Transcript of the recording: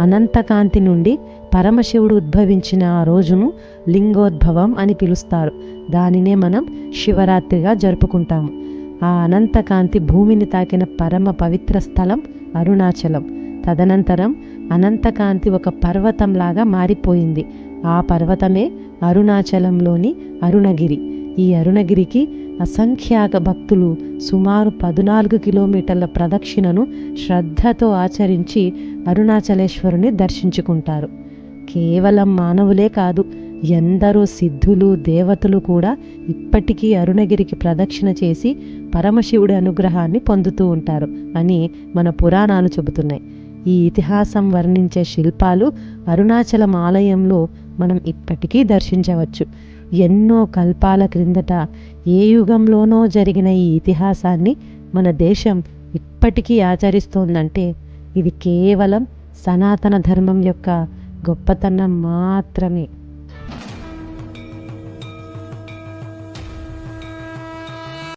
అనంతకాంతి నుండి పరమశివుడు ఉద్భవించిన ఆ రోజును లింగోద్భవం అని పిలుస్తారు. దానినే మనం శివరాత్రిగా జరుపుకుంటాము. ఆ అనంతకాంతి భూమిని తాకిన పరమ పవిత్ర స్థలం అరుణాచలం. తదనంతరం అనంతకాంతి ఒక పర్వతంలాగా మారిపోయింది. ఆ పర్వతమే అరుణాచలంలోని అరుణగిరి. ఈ అరుణగిరికి అసంఖ్యాక భక్తులు సుమారు పద్నాలుగు కిలోమీటర్ల ప్రదక్షిణను శ్రద్ధతో ఆచరించి అరుణాచలేశ్వరుని దర్శించుకుంటారు. కేవలం మానవులే కాదు ఎందరో సిద్ధులు దేవతలు కూడా ఇప్పటికీ అరుణగిరికి ప్రదక్షిణ చేసి పరమశివుడి అనుగ్రహాన్ని పొందుతూ ఉంటారు అని మన పురాణాలు చెబుతున్నాయి. ఈ ఇతిహాసం వర్ణించే శిల్పాలు అరుణాచలం ఆలయంలో మనం ఇప్పటికీ దర్శించవచ్చు. ఎన్నో కల్పాల క్రిందట ఏ యుగంలోనో జరిగిన ఈ ఇతిహాసాన్ని మన దేశం ఇప్పటికీ ఆచరిస్తోందంటే ఇది కేవలం సనాతన ధర్మం యొక్క గొప్పతనం మాత్రమే.